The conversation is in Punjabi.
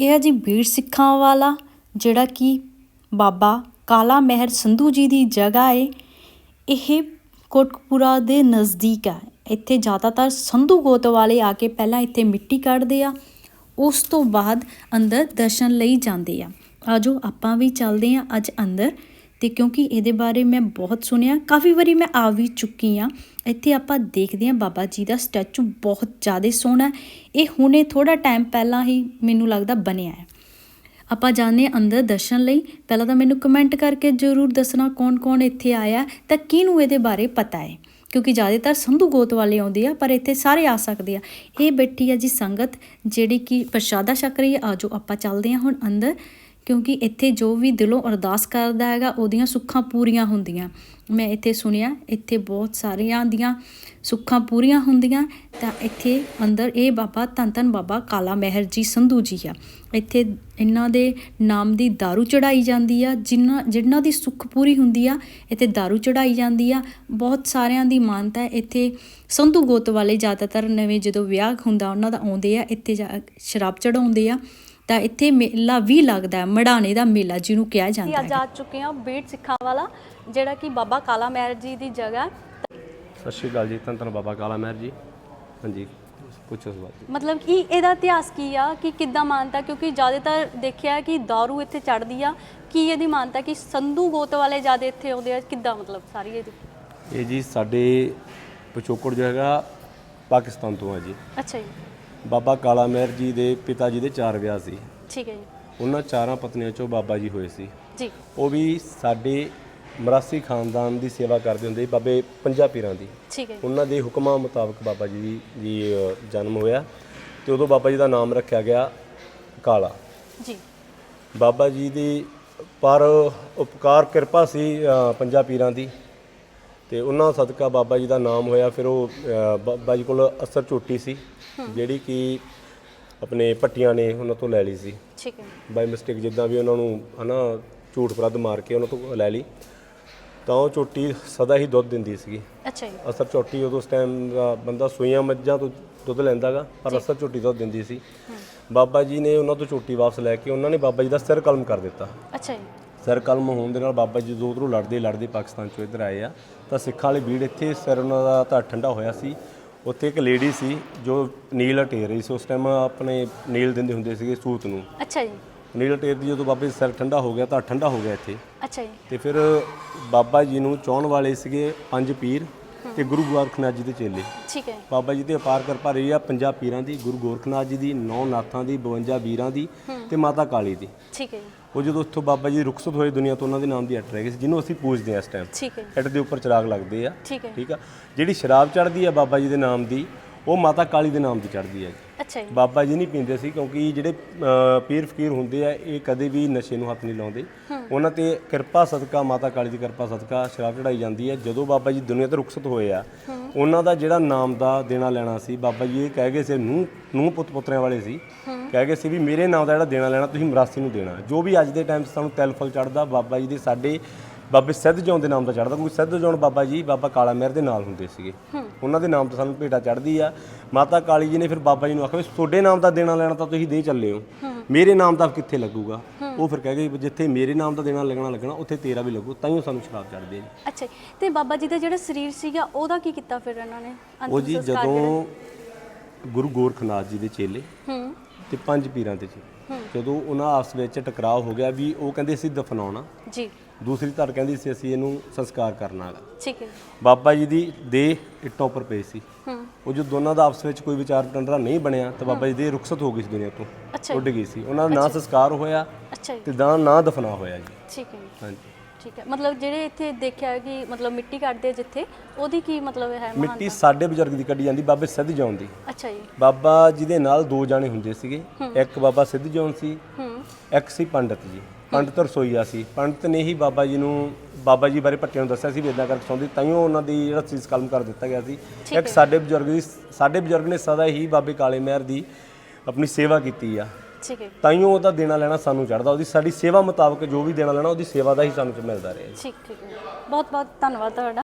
ਇਹ ਹੈ ਜੀ ਬੀੜ ਸਿੱਖਾਂ ਵਾਲਾ, ਜਿਹੜਾ ਕਿ ਬਾਬਾ ਕਾਲਾ ਮਹਿਰ ਸੰਧੂ ਜੀ ਦੀ ਜਗ੍ਹਾ ਏ। ਇਹ ਕੋਟਕਪੂਰਾ ਦੇ ਨਜ਼ਦੀਕ ਆ। ਇੱਥੇ ਜ਼ਿਆਦਾਤਰ ਸੰਧੂ ਗੋਤ ਵਾਲੇ ਆ ਕੇ ਪਹਿਲਾਂ ਇੱਥੇ ਮਿੱਟੀ ਕੱਢਦੇ ਆ, ਉਸ ਤੋਂ ਬਾਅਦ ਅੰਦਰ ਦਰਸ਼ਨ ਲਈ ਜਾਂਦੇ ਆ। ਆਜੋ ਆਪਾਂ ਵੀ ਚੱਲਦੇ ਆ ਅੱਜ ਅੰਦਰ। ਤੇ ਕਿਉਂਕਿ ਇਹਦੇ ਬਾਰੇ ਮੈਂ ਬਹੁਤ ਸੁਣਿਆ। ਕਾਫੀ ਵਾਰੀ ਮੈਂ ਆ ਵੀ ਚੁੱਕੀ ਆ ਇੱਥੇ ਆਪਾਂ ਦੇਖਦੇ ਆ ਬਾਬਾ ਜੀ ਦਾ ਸਟੈਚੂ ਬਹੁਤ ਜ਼ਿਆਦਾ ਸੋਹਣਾ ਇਹ ਹੁਣੇ ਥੋੜਾ ਟਾਈਮ ਪਹਿਲਾਂ ਹੀ ਮੈਨੂੰ ਲੱਗਦਾ ਬਣਿਆ ਹੈ। ਆਪਾਂ ਜਾਂਦੇ ਹਾਂ ਅੰਦਰ ਦਰਸ਼ਨ ਲਈ। ਪਹਿਲਾਂ ਤਾਂ ਮੈਨੂੰ ਕਮੈਂਟ ਕਰਕੇ ਜ਼ਰੂਰ ਦੱਸਣਾ ਕੌਣ-ਕੌਣ ਇੱਥੇ ਆਇਆ ਤਾਂ ਕਿਹਨੂੰ ਇਹਦੇ ਬਾਰੇ ਪਤਾ ਹੈ? ਕਿਉਂਕਿ ਜ਼ਿਆਦਾਤਰ ਸੰਧੂ ਗੋਤ ਵਾਲੇ ਆਉਂਦੇ ਆ, ਪਰ ਇੱਥੇ ਸਾਰੇ ਆ ਸਕਦੇ ਆ। ਇਹ ਬੈਠੀ ਆ ਜੀ ਸੰਗਤ, ਜਿਹੜੀ ਕਿ ਪ੍ਰਸ਼ਾਦਾ ਛਕ ਰਹੀ ਆ ਆਜੋ ਆਪਾਂ ਚੱਲਦੇ ਹਾਂ ਹੁਣ ਅੰਦਰ। ਕਿਉਂਕਿ ਇੱਥੇ ਜੋ ਵੀ ਦਿਲੋਂ ਅਰਦਾਸ ਕਰਦਾ ਹੈਗਾ ਉਹਦੀਆਂ ਸੁੱਖਾਂ ਪੂਰੀਆਂ ਹੁੰਦੀਆਂ ਮੈਂ ਇੱਥੇ ਸੁਣਿਆ ਇੱਥੇ ਬਹੁਤ ਸਾਰੀਆਂ ਦੀਆਂ ਸੁੱਖਾਂ ਪੂਰੀਆਂ ਹੁੰਦੀਆਂ ਤਾਂ ਇੱਥੇ ਅੰਦਰ ਇਹ ਬਾਬਾ ਧੰਨ ਧੰਨ ਬਾਬਾ ਕਾਲਾ ਮਹਿਰ ਜੀ ਸੰਧੂ ਜੀ ਆ ਇੱਥੇ ਇਹਨਾਂ ਦੇ ਨਾਮ ਦੀ दारू ਚੜਾਈ ਜਾਂਦੀ ਆ ਜਿਨ੍ਹਾਂ ਜਿਨ੍ਹਾਂ ਦੀ ਸੁੱਖ ਪੂਰੀ ਹੁੰਦੀ ਆ ਇੱਥੇ दारू ਚੜਾਈ ਜਾਂਦੀ ਆ ਬਹੁਤ ਸਾਰਿਆਂ ਦੀ ਮਾਨਤਾ ਹੈ ਇੱਥੇ ਸੰਧੂ ਗੋਤ ਵਾਲੇ ਜ਼ਿਆਦਾਤਰ ਨਵੇਂ ਜਦੋਂ ਵਿਆਹ ਹੁੰਦਾ ਉਹਨਾਂ ਦਾ ਆਉਂਦੇ ਆ ਇੱਥੇ ਜਾ- ਸ਼ਰਾਬ ਚੜਾਉਂਦੇ ਆ ਤਾਂ ਇੱਥੇ ਮੇਲਾ ਵੀ ਲੱਗਦਾ ਹੈ ਮੜਾਣੇ ਦਾ ਮੇਲਾ ਜਿਹਨੂੰ ਕਿਹਾ ਜਾਂਦਾ ਅੱਜ ਹੈ ਆ ਚੁੱਕੇ ਹਾਂ ਬੀੜ ਸਿੱਖਾਂ ਵਾਲਾ ਜਿਹੜਾ ਕਿ ਬਾਬਾ ਕਾਲਾ ਮਹਿਰ ਜੀ ਦੀ ਜਗ੍ਹਾ। ਸਤਿ ਸ਼੍ਰੀ ਅਕਾਲ ਜੀ ਧੰਨ ਬਾਬਾ ਕਾਲਾ ਮਹਿਰ ਜੀ। ਹਾਂਜੀ ਪੁੱਛੋ ਸਵਾਲ। ਜੀ ਮਤਲਬ ਕਿ ਇਹਦਾ ਇਤਿਹਾਸ ਕੀ ਆ ਕਿ ਕਿੱਦਾਂ ਮਾਨਤਾ ਕਿਉਂਕਿ ਜ਼ਿਆਦਾਤਰ ਦੇਖਿਆ ਕਿ दारू ਇੱਥੇ ਚੜਦੀ ਆ। ਕੀ ਇਹਦੀ ਮਾਨਤਾ ਕਿ ਸੰਧੂ ਗੋਤ ਵਾਲੇ ਜ਼ਿਆਦਾ ਇੱਥੇ ਆਉਂਦੇ ਆ? ਕਿੱਦਾਂ ਮਤਲਬ ਸਾਰੀ ਇਹਦੀ? ਇਹ ਜੀ ਸਾਡੇ ਪਿਛੋਕੜ ਜੋ ਹੈਗਾ ਪਾਕਿਸਤਾਨ ਤੋਂ ਆ ਜੀ। ਅੱਛਾ ਜੀ। ਬਾਬਾ ਕਾਲਾ ਮਹਿਰ ਜੀ ਦੇ ਪਿਤਾ ਜੀ ਦੇ ਚਾਰ ਵਿਆਹ ਸੀ। ਠੀਕ ਹੈ ਜੀ। ਉਹਨਾਂ ਚਾਰਾਂ ਪਤਨੀਆਂ ਚੋਂ ਬਾਬਾ ਜੀ ਹੋਏ ਸੀ। ਜੀ। ਉਹ ਵੀ ਸਾਡੇ ਮਰਾਸੀ ਖਾਨਦਾਨ ਦੀ ਸੇਵਾ ਕਰਦੇ ਹੁੰਦੇ ਸੀ ਬਾਬੇ ਪੰਜਾ ਪੀਰਾਂ ਦੀ। ਠੀਕ ਹੈ ਜੀ। ਉਹਨਾਂ ਦੇ ਹੁਕਮਾਂ ਮੁਤਾਬਕ ਬਾਬਾ ਜੀ ਦੀ ਅ, ਜਨਮ ਹੋਇਆ ਤੇ ਉਦੋਂ ਬਾਬਾ ਜੀ ਦਾ ਨਾਮ ਰੱਖਿਆ ਗਿਆ ਕਾਲਾ। ਜੀ। ਬਾਬਾ ਜੀ ਦੀ ਪਰ ਉਪਕਾਰ ਕਿਰਪਾ ਸੀ ਅ, ਪੰਜਾਂ ਪੀਰਾਂ ਦੀ। ਤੇ ਉਹਨਾਂ ਸਦਕਾ ਬਾਬਾ ਜੀ ਦਾ ਨਾਮ ਹੋਇਆ ਫਿਰ ਉਹ ਅ, ਬਾਬਾ ਜੀ ਕੋਲ ਅਸਰ ਝੋਟੀ ਸੀ ਜਿਹੜੀ ਕਿ ਆਪਣੇ ਪੱਟੀਆਂ ਨੇ ਉਹਨਾਂ ਤੋਂ ਲੈ ਲਈ ਸੀ। ਠੀਕ ਹੈ। ਬਾਈ ਮਿਸਟੇਕ ਜਿੱਦਾਂ ਵੀ ਉਹਨਾਂ ਨੂੰ ਹਨਾ ਝੂਠ ਫਰਦ ਮਾਰ ਕੇ ਉਹਨਾਂ ਤੋਂ ਲੈ ਲਈ ਤਾਂ ਉਹ ਝੋਟੀ ਸਦਾ ਹੀ ਦੁੱਧ ਦਿੰਦੀ ਸੀਗੀ। ਅੱਛਾ ਜੀ। ਅਸਰ ਝੋਟੀ ਉਦੋਂ ਉਸ ਟਾਈਮ ਦਾ ਬੰਦਾ ਸੂਈਆਂ ਮੱਝਾਂ ਤੋਂ ਦੁੱਧ ਲੈਂਦਾਗਾ ਪਰ ਅਸਰ ਝੋਟੀ ਦੁੱਧ ਦਿੰਦੀ ਸੀ। ਬਾਬਾ ਜੀ ਨੇ ਉਹਨਾਂ ਤੋਂ ਝੋਟੀ ਵਾਪਸ ਲੈ ਕੇ ਉਹਨਾਂ ਨੇ ਬਾਬਾ ਜੀ ਦਾ ਸਿਰ ਕਲਮ ਕਰ ਦਿੱਤਾ। ਅੱਛਾ ਜੀ। ਸਿਰ ਕਲਮ ਹੋਣ ਦੇ ਨਾਲ ਬਾਬਾ ਜੀ ਦੋ ਉਧਰੋਂ ਲੜਦੇ ਲੜਦੇ ਪਾਕਿਸਤਾਨ ਚੋਂ ਇੱਧਰ ਆਏ ਆ ਤਾਂ ਸਿੱਖਾਂ ਵਾਲੀ ਭੀੜ ਇੱਥੇ ਸਿਰ ਉਹਨਾਂ ਦਾ ਤਾਂ ਠੰਡਾ ਹੋਇਆ ਸੀ। ਉੱਥੇ ਇੱਕ ਲੇਡੀ ਸੀ ਜੋ ਨੀਲ ਹਟੇਰ ਰਹੀ ਸੀ। ਉਸ ਟਾਈਮ ਆਪਣੇ ਨੀਲ ਦਿੰਦੇ ਹੁੰਦੇ ਸੀਗੇ ਸੂਤ ਨੂੰ। ਅੱਛਾ ਜੀ। ਨੀਲ ਹਟੇਰ ਦੀ ਜਦੋਂ ਬਾਬੇ ਦਾ ਸਿਰ ਠੰਡਾ ਹੋ ਗਿਆ ਤਾਂ ਠੰਡਾ ਹੋ ਗਿਆ ਇੱਥੇ। ਅੱਛਾ ਜੀ। ਤੇ ਫਿਰ ਬਾਬਾ ਜੀ ਨੂੰ ਚਾਹਣ ਵਾਲੇ ਸੀਗੇ ਪੰਜ ਪੀਰ। ਤੇ ਗੁਰੂ ਗੋਰਖਨਾਥ ਜੀ ਦੇ ਚੇਲੇ। ਠੀਕ ਹੈ। ਬਾਬਾ ਜੀ ਤੇ ਅਪਾਰ ਕਿਰਪਾ ਰਹੀ ਆ ਪੰਜਾਂ ਪੀਰਾਂ ਦੀ ਗੁਰੂ ਗੋਰਖਨਾਥ ਜੀ ਦੀ ਨੌ ਨਾਥਾਂ ਦੀ 52 ਵੀਰਾਂ ਦੀ ਤੇ ਮਾਤਾ ਕਾਲੀ ਦੀ। ਠੀਕ ਹੈ ਜੀ। ਉਹ ਜਦੋਂ ਉੱਥੋਂ ਬਾਬਾ ਜੀ ਰੁਖਸਤ ਹੋਏ ਦੁਨੀਆ ਤੋਂ ਉਹਨਾਂ ਦੇ ਨਾਮ ਦੀ ਅੱਟ ਰਹਿ ਗਈ ਸੀ ਜਿਹਨੂੰ ਅਸੀਂ ਪੂਜਦੇ ਹਾਂ ਇਸ ਟਾਈਮ ਠੀਕ ਹੈ ਅੱਟ ਦੇ ਉੱਪਰ ਚਿਰਾਗ ਲੱਗਦੇ ਆ। ਠੀਕ ਹੈ। ਠੀਕ ਆ। ਜਿਹੜੀ ਸ਼ਰਾਬ ਚੜ੍ਹਦੀ ਆ ਬਾਬਾ ਜੀ ਦੇ ਨਾਮ ਦੀ ਉਹ ਮਾਤਾ ਕਾਲੀ ਦੇ ਨਾਮ ਦੀ ਚੜ੍ਹਦੀ ਹੈ ਅੱਛਾ ਜੀ। ਬਾਬਾ ਜੀ ਨਹੀਂ ਪੀਂਦੇ ਸੀ ਕਿਉਂਕਿ ਜਿਹੜੇ ਪੀਰ ਫਕੀਰ ਹੁੰਦੇ ਆ ਇਹ ਕਦੇ ਵੀ ਨਸ਼ੇ ਨੂੰ ਹੱਥ ਨਹੀਂ ਲਾਉਂਦੇ। ਉਹਨਾਂ ਤੇ ਕਿਰਪਾ ਸਦਕਾ ਮਾਤਾ ਕਾਲੀ ਦੀ ਕਿਰਪਾ ਸਦਕਾ ਸ਼ਰਾਬ ਚੜਾਈ ਜਾਂਦੀ ਹੈ। ਜਦੋਂ ਬਾਬਾ ਜੀ ਦੁਨੀਆ ਤੋਂ ਰੁਖਸਤ ਹੋਏ ਆ ਉਹਨਾਂ ਦਾ ਜਿਹੜਾ ਨਾਮ ਦਾ ਦੇਣਾ ਲੈਣਾ ਸੀ ਬਾਬਾ ਜੀ ਇਹ ਕਹਿ ਗਏ ਸੀ ਨੂੰ ਨੂੰ ਪੁੱਤ ਪੁੱਤਰਿਆਂ ਵਾਲੇ ਸੀ। ਕਹਿ ਗਏ ਸੀ ਵੀ ਮੇਰੇ ਨਾਮ ਦਾ ਜਿਹੜਾ ਦੇਣਾ ਲੈਣਾ ਤੁਸੀਂ ਮਰਾਸੀ ਨੂੰ ਦੇਣਾ। ਜੋ ਵੀ ਅੱਜ ਦੇ ਟਾਈਮ 'ਚ ਸਾਨੂੰ ਤਿਲ ਫਲ ਚੜਦਾ ਬਾਬਾ ਜੀ ਦੇ ਸਾਡੇ ਬਾਬੇ ਸਿੱਧ ਜੌਨ ਦੇ ਨਾਮ ਦਾ ਚੜਦਾ ਕਿਉਂਕਿ ਸਿੱਧ ਜੌਨ ਬਾਬਾ ਜੀ ਬਾਬਾ ਕਾਲਾ ਮਹਿਰ ਦੇ ਨਾਲ ਹੁੰਦੇ ਸੀਗੇ। ਉਹਨਾਂ ਦੇ ਨਾਮ ਤੋਂ ਸਾਨੂੰ ਭੇਟਾ ਚੜਦੀ ਆ। ਮਾਤਾ ਕਾਲੀ ਜੀ ਨੇ ਫਿਰ ਬਾਬਾ ਜੀ ਨੂੰ ਆਖਿਆ ਵੀ ਤੁਹਾਡੇ ਨਾਮ ਦਾ ਦੇਣਾ ਲੈਣਾ ਤਾਂ ਤੁਸੀਂ ਦੇ ਚੱਲੇ ਹੋ। ਮੇਰੇ ਨਾਮ ਦਾ ਕਿੱਥੇ ਲੱਗੂਗਾ? ਉਹ ਫਿਰ ਕਹਿ ਗਏ ਜਿੱਥੇ ਮੇਰੇ ਨਾਮ ਦਾ ਦੇਣਾ ਲੱਗਣਾ ਲੱਗਣਾ ਉੱਥੇ ਤੇਰਾ ਵੀ ਲੱਗੂ ਤਾਂ ਹੀ ਸਾਨੂੰ ਸ਼ਰਾਬ ਚੜਦੇ ਜੀ। ਅੱਛਾ। ਤੇ ਬਾਬਾ ਜੀ ਦਾ ਜਿਹੜਾ ਸਰੀਰ ਸੀਗਾ ਉਹਦਾ ਕੀ ਕੀਤਾ ਫਿਰ ਇਹਨਾਂ ਨੇ? ਉਹ ਜੀ ਜਦੋਂ ਗੁਰੂ ਗੋਰਖਨਾਥ ਜੀ ਦੇ ਚੇਲੇ ਹੂੰ। ਤੇ ਪੰਜ ਪੀਰਾਂ ਦੇ ਚੇਲੇ। ਜਦੋਂ ਉਹਨਾਂ ਆਪਸ ਵਿੱਚ ਟਕਰਾਅ ਹੋ ਗਿਆ ਵੀ ਉਹ ਕਹਿੰਦੇ ਸੀ ਦਫਨਾਉਣਾ। ਜੀ। ਦੂਸਰੀ ਧਰ ਕਹਿੰਦੀ ਸੀ ਅਸੀਂ ਇਹਨੂੰ ਸੰਸਕਾਰ ਕਰਨਾ ਹੈਗਾ ਠੀਕ ਹੈ। ਬਾਬਾ ਜੀ ਦੀ ਦੇਹ ਇੱਟਾਂ ਉੱਪਰ ਪਈ ਸੀ। ਹੂੰ। ਉਹ ਜੋ ਦੋਨਾਂ ਦਾ ਆਪਸ ਵਿੱਚ ਕੋਈ ਵਿਚਾਰ ਵਟਾਂਦਰਾ ਨਹੀਂ ਬਣਿਆ ਤਾਂ ਬਾਬਾ ਜੀ ਦੀ ਰੁਖਸਤ ਹੋ ਗਈ ਸੀ ਦੁਨੀਆ ਤੋਂ। ਅੱਛਾ ਉੱਡ ਗਈ ਸੀ। ਉਹਨਾਂ ਦਾ ਨਾ ਸੰਸਕਾਰ ਹੋਇਆ ਅੱਛਾ ਜੀ। ਤੇ ਨਾ ਨਾ ਦਫਨਾ ਹੋਇਆ ਜੀ। ਠੀਕ ਹੈ ਜੀ, ਹਾਂਜੀ। ਠੀਕ ਹੈ। ਮਤਲਬ ਜਿਹੜੇ ਇੱਥੇ ਦੇਖਿਆ ਕਿ ਮਤਲਬ ਮਿੱਟੀ ਕੱਢਦੇ ਆ ਜਿੱਥੇ ਉਹਦੀ ਕੀ ਮਤਲਬ ਹੈ ਮਹਾਨ ਮਿੱਟੀ ਸਾਡੇ ਬਜ਼ੁਰਗ ਦੀ ਕੱਢੀ ਜਾਂਦੀ ਬਾਬੇ ਸਿੱਧ ਜੌਨ ਦੀ। ਅੱਛਾ ਜੀ। ਬਾਬਾ ਜੀ ਦੇ ਨਾਲ ਦੋ ਜਾਣੇ ਹੁੰਦੇ ਸੀਗੇ। ਇੱਕ ਬਾਬਾ ਸਿੱਧ ਜੌਨ ਸੀ ਹੂੰ। ਇੱਕ ਸੀ ਪੰਡਤ ਜੀ। ਪੰਡਤ ਰਸੋਈਆ ਸੀ। ਪੰਡਤ ਨੇ ਹੀ ਬਾਬਾ ਜੀ ਨੂੰ ਬਾਬਾ ਜੀ ਬਾਰੇ ਪੱਟਿਆਂ ਨੂੰ ਦੱਸਿਆ ਸੀ ਵੀ ਇਦਾਂ ਕਰਕੇ ਸੌਂਦੀ। ਤਾਈਓ ਉਹਨਾਂ ਦੀ ਜਿਹੜਾ ਸੀਸ ਕਲਮ ਕਰ ਦਿੱਤਾ ਗਿਆ ਸੀ। ਇੱਕ ਸਾਡੇ ਬਜ਼ੁਰਗ ਦੀ ਸਾਡੇ ਬਜ਼ੁਰਗ ਨੇ ਸਦਾ ਹੀ ਬਾਬੇ ਕਾਲੇ ਮਹਿਰ ਦੀ ਆਪਣੀ ਸੇਵਾ ਕੀਤੀ ਆ। ਠੀਕ ਹੈ। ਤਾਈਓ ਉਹਦਾ ਦੇਣਾ ਲੈਣਾ ਸਾਨੂੰ ਚੜਦਾ ਉਹਦੀ ਸਾਡੀ ਸੇਵਾ ਮੁਤਾਬਕ ਜੋ ਵੀ ਦੇਣਾ ਲੈਣਾ ਉਹਦੀ ਸੇਵਾ ਦਾ ਹੀ ਸਾਨੂੰ ਮਿਲਦਾ ਰਿਹਾ ਠੀਕ ਠੀਕ ਹੈ। ਬਹੁਤ ਬਹੁਤ ਧੰਨਵਾਦ ਤੁਹਾਡਾ।